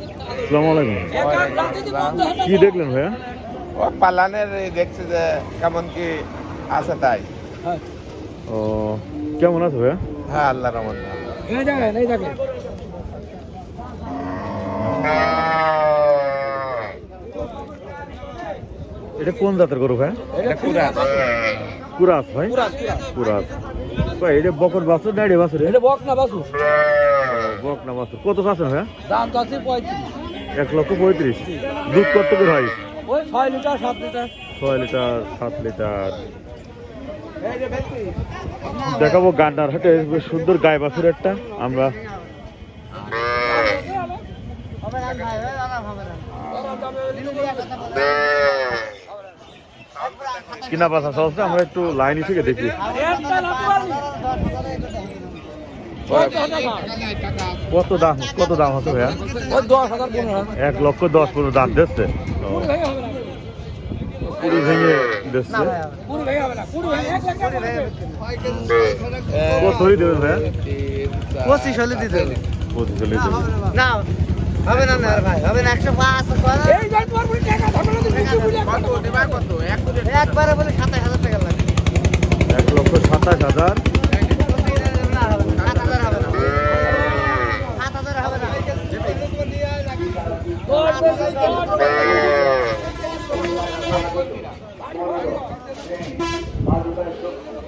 আসসালামু আলাইকুম। কি দেখলেন ভাইয়া? পালানের দেখছে যে কেমন কি আছে তাই। ও কেমন আছে ভাইয়া? হ্যাঁ আল্লাহ রহমান এই দেখেন এই দেখেন। এটা কোন জাতের গরু ভাইয়া? এটা কুরাস। ভাই? পুরাস পুরাস কুরাস। ভাই এটা বকর বাছুর না এটা বাছুর? এটা বক না বাসু বক না বাছুর কত চাচ্ছেন ভাইয়া? দাম তো আছে পঁয়ত্রিশ। এক লক্ষ পঁয়ত্রিশ। দুধ কত করে হয়? ওই ছয় লিটার সাত লিটার। ছয় লিটার সাত লিটার। দেখাবো গান্ডার হাটে বেশ সুন্দর গায়ে বাছুর একটা। আমরা কিনা বাসা সহজে আমরা একটু লাইন থেকে দেখি। কত দাম? কত দাম হতো ভাইয়া? এক লক্ষ দশ পনেরো দাম দিচ্ছে? ভেঙে দিচ্ছে। কত হয়ে দেবেন ভাইয়া? পঁচিশ হলে দিতে হবে। পঁচিশ হলে না হবে না না ভাই হবে না একশো পাঁচ এই তোমার টাকা একবারে বলে সাতাশ হাজার টাকা লাগে এক লক্ষ সাতাশ হাজার না হবে না সাত হাজার হবে না সাত হাজার হবে না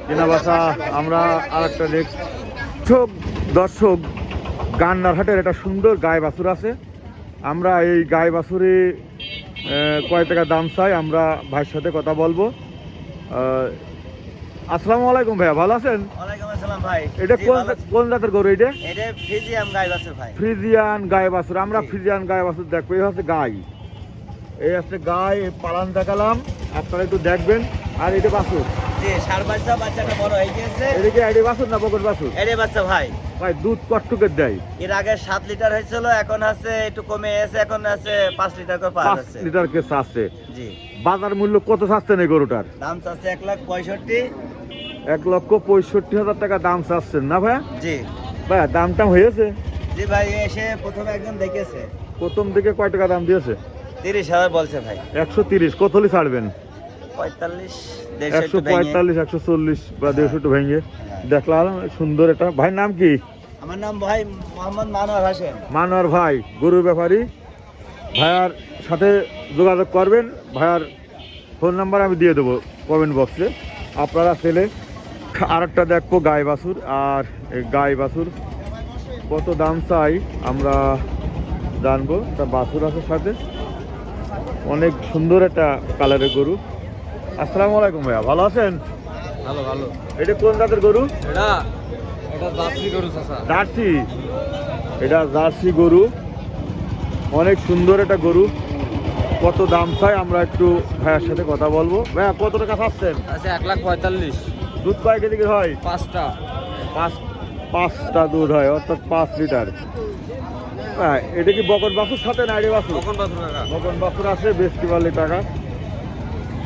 কেনা বাসা আমরা আর একটা দেখছ দর্শক গান্নার হাটের একটা সুন্দর গায়ে বাছুর আছে। আমরা এই গায়ে বাছুরে কয় টাকা দাম চাই, আমরা ভাইয়ের সাথে কথা বলব। আসসালামু আলাইকুম ভাইয়া, ভালো আছেন? এটা কোন কোন জাতের গরু এটা? এটা ফিজিয়াম গাই বাসের ভাই। ফ্রিজিয়ান গায়ে বাছুর আমরা ফ্রিজিয়ান গায়ে বাছুর দেখব। এই হচ্ছে গাই। এই হচ্ছে গাই পালান দেখালাম। আপনারা একটু দেখবেন। আর এটা বাছুর। জি সার বাচ্চা বাচ্চাটা বড় গিয়েছে। এটা কি আইডি বাছুর না বকর বাছুর? এরে বাচ্চা ভাই। ভাই দুধ কট্টুকের দেয়। এর আগে সাত লিটার হয়েছিল এখন আছে একটু কমে এসে এখন আছে পাঁচ লিটার করে পাঁচ লিটার কে জি। বাজার মূল্য কত চাচ্ছেন এই গরুটার? দাম চাচ্ছে এক লাখ পঁয়ষট্টি। এক লক্ষ পঁয়ষট্টি হাজার টাকা দাম চাচ্ছেন না ভাইয়া? জি। ভাইয়া দাম টাম হয়েছে? জি ভাই এসে প্রথমে একদম দেখেছে। প্রথম দিকে কয় টাকা দাম দিয়েছে? তিরিশ হাজার বলছে ভাই। একশো তিরিশ কত ছাড়বেন? একশো পঁয়তাল্লিশ একশো চল্লিশ বা দেড়শো একটু ভেঙে। দেখলাম সুন্দর এটা। ভাই নাম কি? আমার নাম ভাই মোহাম্মদ মানোয়ার হোসেন মানোয়ার ভাই ব্যাপারী। ভাইয়ার সাথে যোগাযোগ করবেন। ভাইয়ার ফোন নাম্বার আমি দিয়ে দেবো কমেন্ট বক্সে। আপনারা ছেলে আর একটা দেখব গাই বাছুর আর গাই বাছুর কত দাম চাই আমরা জানব তা বাছুর আছে সাথে। অনেক সুন্দর একটা কালারের গরু। আসসালামু আলাইকুম ভাইয়া ভালো আছেন? ভালো ভালো। এটা কোন জাতের গরু? এটা এটা জার্সি গরু চাচা। জার্সি? এটা জার্সি গরু। অনেক সুন্দর একটা গরু। কত দাম চাই আমরা একটু ভাইয়ের সাথে কথা বলব। ভাইয়া কত টাকা পাচ্ছেন আছে এক লাখ পঁয়তাল্লিশ। দুধ কয় কেজি হয়? পাঁচটা। পাঁচ পাঁচটা দুধ হয় অর্থাৎ পাঁচ লিটার। হ্যাঁ এটা কি বকন বাছুর সাথে না টাকা বকন বাছুর আছে বেশ কিবালি টাকা।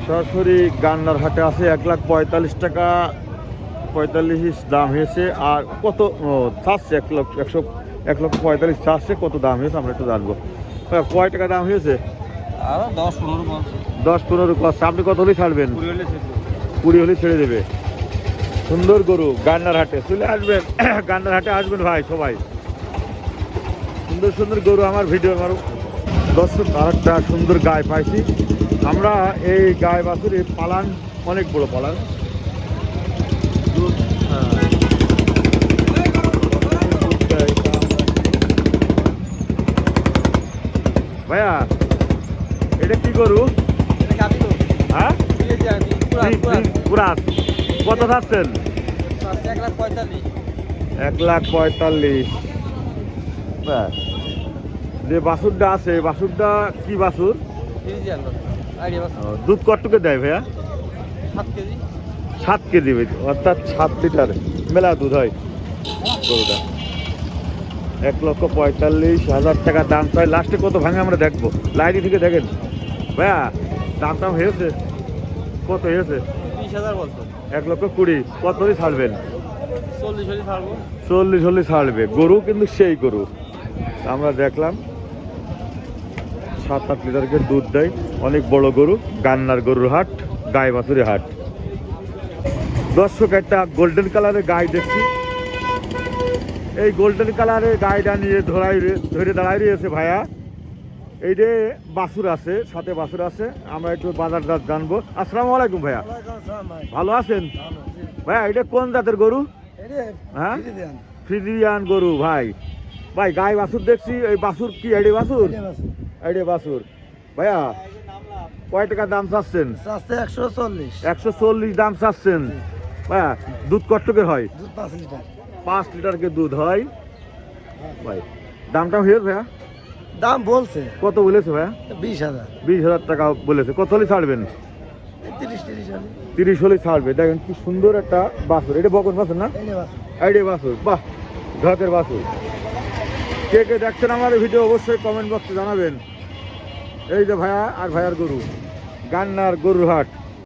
সরাসরি গান্নার হাটে আছে এক লাখ পঁয়তাল্লিশ টাকা। পঁয়তাল্লিশ দাম হয়েছে আর কত চাচ্ছে এক লক্ষ একশো এক লক্ষ পঁয়তাল্লিশ চাচ্ছে কত দাম হয়েছে আমরা একটু জানব। হ্যাঁ, কয় টাকা দাম হয়েছে? আর দশ পনেরো দশ পনেরো কষ্ট আপনি কত হলে ছাড়বেন? কুড়ি হলে ছেড়ে দেবে। সুন্দর গরু গান্নার হাটে চলে আসবেন গান্নার হাটে আসবেন ভাই সবাই। সুন্দর সুন্দর গরু আমার ভিডিও আমার দর্শক আর একটা সুন্দর গায়ে পাইছি। আমরা এই গায়ে বাছুর এই পালান অনেক বড় পালান। ভাইয়া এটা কি গরু? হ্যাঁ? পুরাত কত থাকছেন এক লাখ পঁয়তাল্লিশ। ব্যাস। যে বাছুরটা আছে বাছুরটা কি বাছুর কেজি আনলো আইডিয়া বাস ও, দুধ কটুকে দেয় ভাইয়া? সাত কেজি। সাত কেজি অর্থাৎ সাত লিটার। মেলা দুধ হয়। গরুটা। এক লক্ষ পঁয়তাল্লিশ হাজার টাকা দাম। চাই লাস্টে কত ভাঙে আমরা দেখব। লাইনি থেকে দেখেন। ভাইয়া দাম টাম হয়েছে। কত হয়েছে? এক লক্ষ কুড়ি। কত দিয়ে ছাড়বেন? চল্লিশ হলে ছাড়বে। গরু কিন্তু সেই গরু। আমরা দেখলাম সাত আট লিটার করে দুধ দেয়। অনেক বড় গরু গান্নার গরুর হাট গায়ে বাছুরের হাট। দর্শক একটা গোল্ডেন কালারের গায়ে দেখছি। এই গোল্ডেন কালারের গায়েটা নিয়ে ধরাই ধরে দাঁড়াই রয়েছে ভাইয়া। এই যে বাছুর আছে সাথে বাছুর আছে আমরা একটু বাজার দাঁত জানব। আসসালামু আলাইকুম ভাইয়া। ভালো আছেন? ভাইয়া এটা কোন জাতের গরু? হ্যাঁ? ফ্রিজিয়ান। গরু ভাই। ভাই গায়ে বাছুর দেখছি এই বাছুর কি এডে বাছুর? এডে বাছুর। ভাইয়া কয় টাকা দাম চাচ্ছেন? একশো চল্লিশ। একশো চল্লিশ দাম চাচ্ছেন। ভাইয়া দুধ কট্টকের হয়? পাঁচ লিটার। পাঁচ লিটারকে দুধ হয়? ভাই দামটা হয়েছে ভাইয়া। দাম বলছে। কত বলেছে ভাইয়া? বিশ হাজার। বিশ হাজার টাকা বলেছে। কত হলে ছাড়বেন? তিরিশ তিরিশ হলে। তিরিশ হলে ছাড়বে। দেখেন কি সুন্দর একটা বাছুর এটা বকন বাছুর না? এনে বাস আইডে বাছুর বাহ ঢাকের বাছুর কে কে দেখছেন আমার ভিডিও অবশ্যই কমেন্ট বক্সে জানাবেন। এই যে ভাইয়া আর ভাইয়ার গরু গান্নার গরুর হাট।